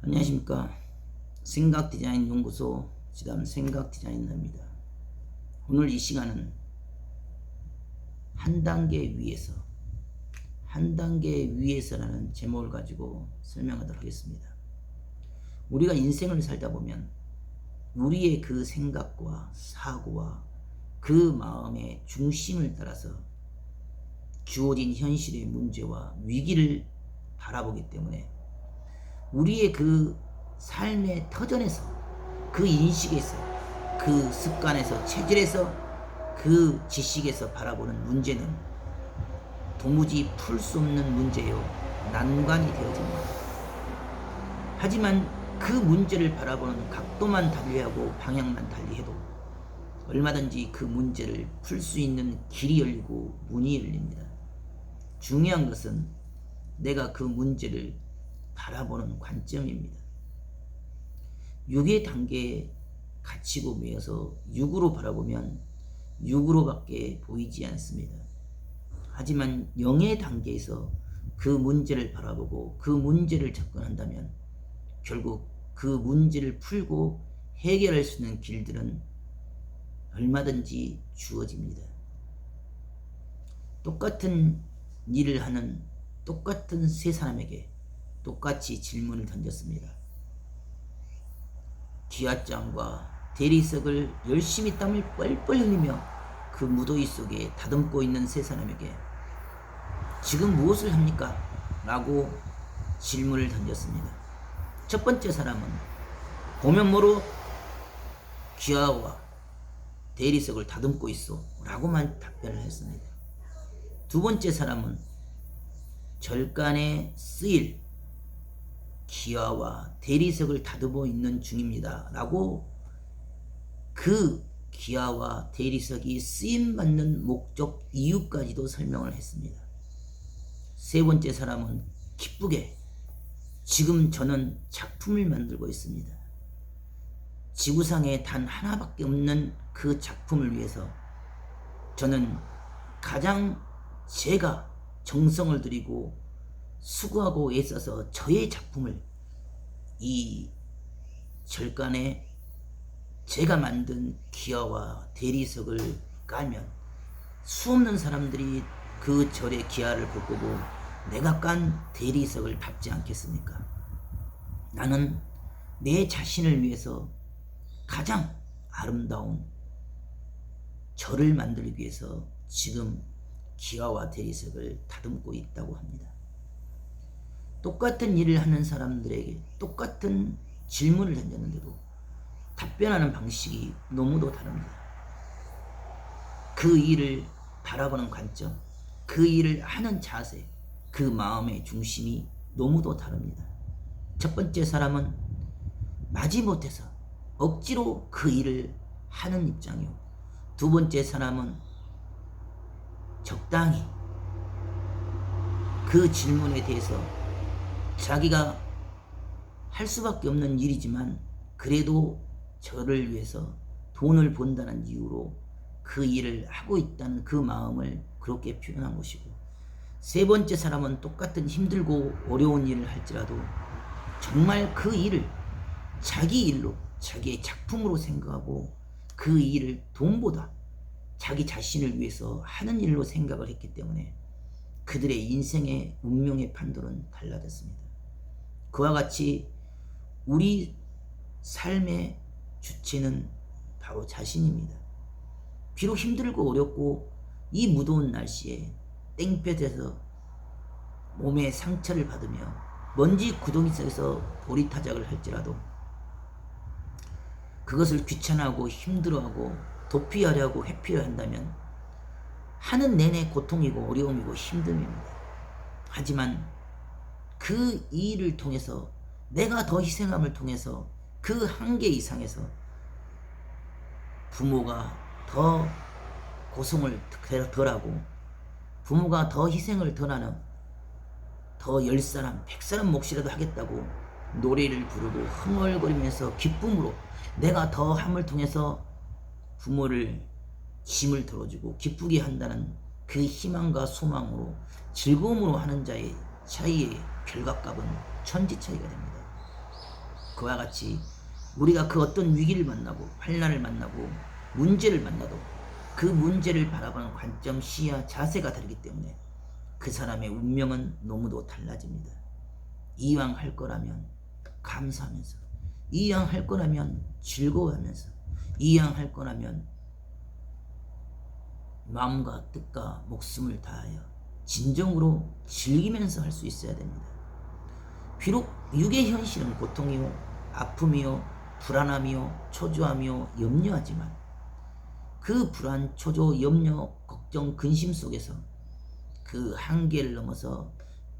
안녕하십니까. 생각 디자인 연구소 지담 생각 디자이너입니다. 오늘 이 시간은 한 단계 위에서 한 단계 위에서라는 제목을 가지고 설명하도록 하겠습니다. 우리가 인생을 살다 보면 우리의 그 생각과 사고와 그 마음의 중심을 따라서 주어진 현실의 문제와 위기를 바라보기 때문에 우리의 그 삶의 터전에서 그 인식에서 그 습관에서 체질에서 그 지식에서 바라보는 문제는 도무지 풀 수 없는 문제요 난관이 되어집니다. 하지만 그 문제를 바라보는 각도만 달리하고 방향만 달리해도 얼마든지 그 문제를 풀 수 있는 길이 열리고 문이 열립니다. 중요한 것은 내가 그 문제를 바라보는 관점입니다. 육의 단계에 갇히고 매여서 육으로 바라보면 육으로밖에 보이지 않습니다. 하지만 영의 단계에서 그 문제를 바라보고 그 문제를 접근한다면 결국 그 문제를 풀고 해결할 수 있는 길들은 얼마든지 주어집니다. 똑같은 일을 하는 똑같은 세 사람에게 똑같이 질문을 던졌습니다. 기아장과 대리석을 열심히 땀을 뻘뻘 흘리며 그 무더위 속에 다듬고 있는 세 사람에게 지금 무엇을 합니까? 라고 질문을 던졌습니다. 첫 번째 사람은 보면 뭐로 기아와 대리석을 다듬고 있어 라고만 답변을 했습니다. 두 번째 사람은 절간에 쓰일 기아와 대리석을 다듬어 있는 중입니다. 라고 그 기아와 대리석이 쓰임받는 목적 이유까지도 설명을 했습니다. 세 번째 사람은 기쁘게 지금 저는 작품을 만들고 있습니다. 지구상에 단 하나밖에 없는 그 작품을 위해서 저는 가장 제가 정성을 들이고 수고하고 애써서 저의 작품을 이 절간에 제가 만든 기아와 대리석을 깔면 수없는 사람들이 그 절의 기아를 볼 거고 내가 깐 대리석을 밟지 않겠습니까? 나는 내 자신을 위해서 가장 아름다운 절을 만들기 위해서 지금 기아와 대리석을 다듬고 있다고 합니다. 똑같은 일을 하는 사람들에게 똑같은 질문을 던졌는데도 답변하는 방식이 너무도 다릅니다. 그 일을 바라보는 관점, 그 일을 하는 자세, 그 마음의 중심이 너무도 다릅니다. 첫 번째 사람은 마지못해서 억지로 그 일을 하는 입장이요. 두 번째 사람은 적당히 그 질문에 대해서 자기가 할 수밖에 없는 일이지만 그래도 저를 위해서 돈을 번다는 이유로 그 일을 하고 있다는 그 마음을 그렇게 표현한 것이고 세 번째 사람은 똑같은 힘들고 어려운 일을 할지라도 정말 그 일을 자기 일로 자기의 작품으로 생각하고 그 일을 돈보다 자기 자신을 위해서 하는 일로 생각을 했기 때문에 그들의 인생의 운명의 판도는 달라졌습니다. 그와 같이 우리 삶의 주체는 바로 자신입니다. 비록 힘들고 어렵고 이 무더운 날씨에 땡볕에서 몸에 상처를 받으며 먼지 구덩이 속에서 보리 타작을 할지라도 그것을 귀찮아하고 힘들어하고 도피하려고 회피해야 한다면 하는 내내 고통이고 어려움이고 힘듦입니다. 하지만 그 일을 통해서 내가 더 희생함을 통해서 그 한계 이상에서 부모가 더 고통을 덜하고 부모가 더 희생을 덜 하는 더 열 사람, 백 사람 몫이라도 하겠다고 노래를 부르고 흥얼거리면서 기쁨으로 내가 더 함을 통해서 부모를 짐을 덜어주고 기쁘게 한다는 그 희망과 소망으로 즐거움으로 하는 자의 차이의 결과값은 천지 차이가 됩니다. 그와 같이 우리가 그 어떤 위기를 만나고 환난을 만나고 문제를 만나도 그 문제를 바라보는 관점, 시야, 자세가 다르기 때문에 그 사람의 운명은 너무도 달라집니다. 이왕 할 거라면 감사하면서 이왕 할 거라면 즐거워하면서 이왕 할 거라면 마음과 뜻과 목숨을 다하여 진정으로 즐기면서 할 수 있어야 됩니다. 비록 육의 현실은 고통이요, 아픔이요, 불안함이요, 초조함이요, 염려하지만 그 불안, 초조, 염려, 걱정, 근심 속에서 그 한계를 넘어서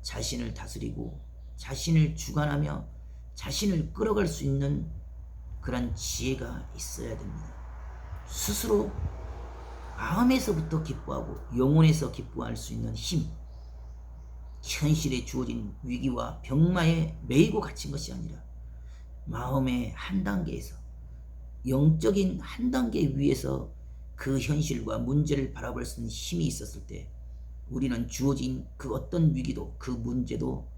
자신을 다스리고 자신을 주관하며 자신을 끌어갈 수 있는 그런 지혜가 있어야 됩니다. 스스로 마음에서부터 기뻐하고 영혼에서 기뻐할 수 있는 힘, 현실에 주어진 위기와 병마에 매이고 갇힌 것이 아니라 마음의 한 단계에서 영적인 한 단계 위에서 그 현실과 문제를 바라볼 수 있는 힘이 있었을 때 우리는 주어진 그 어떤 위기도 그 문제도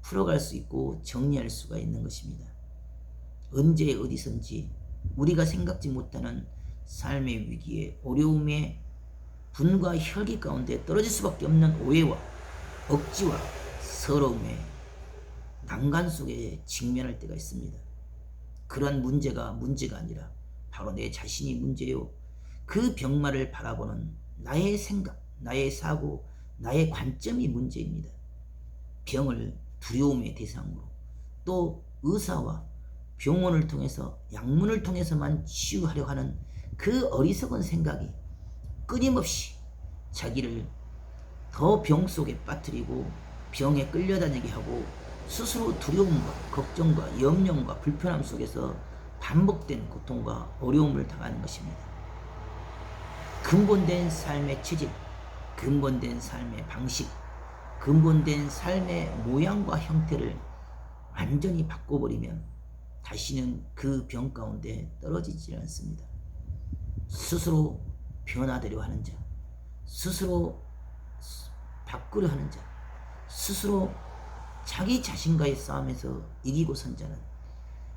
풀어갈 수 있고 정리할 수가 있는 것입니다. 언제 어디선지 우리가 생각지 못하는 삶의 위기에 어려움에 분과 혈기 가운데 떨어질 수밖에 없는 오해와 억지와 서러움에 난간 속에 직면할 때가 있습니다. 그러한 문제가 문제가 아니라 바로 내 자신이 문제요. 그 병마를 바라보는 나의 생각, 나의 사고, 나의 관점이 문제입니다. 병을 두려움의 대상으로 또 의사와 병원을 통해서 약문을 통해서만 치유하려 하는 그 어리석은 생각이 끊임없이 자기를 더 병 속에 빠뜨리고 병에 끌려다니게 하고 스스로 두려움과 걱정과 염려과 불편함 속에서 반복된 고통과 어려움을 당하는 것입니다. 근본된 삶의 체질, 근본된 삶의 방식, 근본된 삶의 모양과 형태를 완전히 바꿔버리면 다시는 그 병 가운데 떨어지지 않습니다. 스스로 변화되려 하는 자, 스스로 바꾸려 하는 자, 스스로 자기 자신과의 싸움에서 이기고 선 자는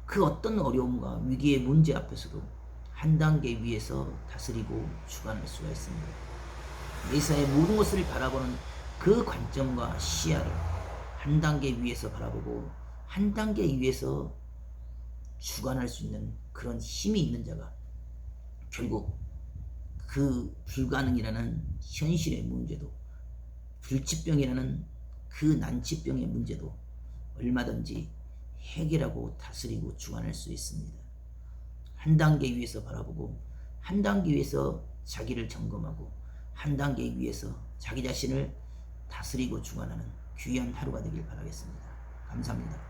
그 어떤 어려움과 위기의 문제 앞에서도 한 단계 위에서 다스리고 주관할 수가 있습니다. 의사의 모든 것을 바라보는 그 관점과 시야를 한 단계 위에서 바라보고 한 단계 위에서 주관할 수 있는 그런 힘이 있는 자가 결국 그 불가능이라는 현실의 문제도 불치병이라는 그 난치병의 문제도 얼마든지 해결하고 다스리고 주관할 수 있습니다. 한 단계 위에서 바라보고 한 단계 위에서 자기를 점검하고 한 단계 위에서 자기 자신을 다스리고 주관하는 귀한 하루가 되길 바라겠습니다. 감사합니다.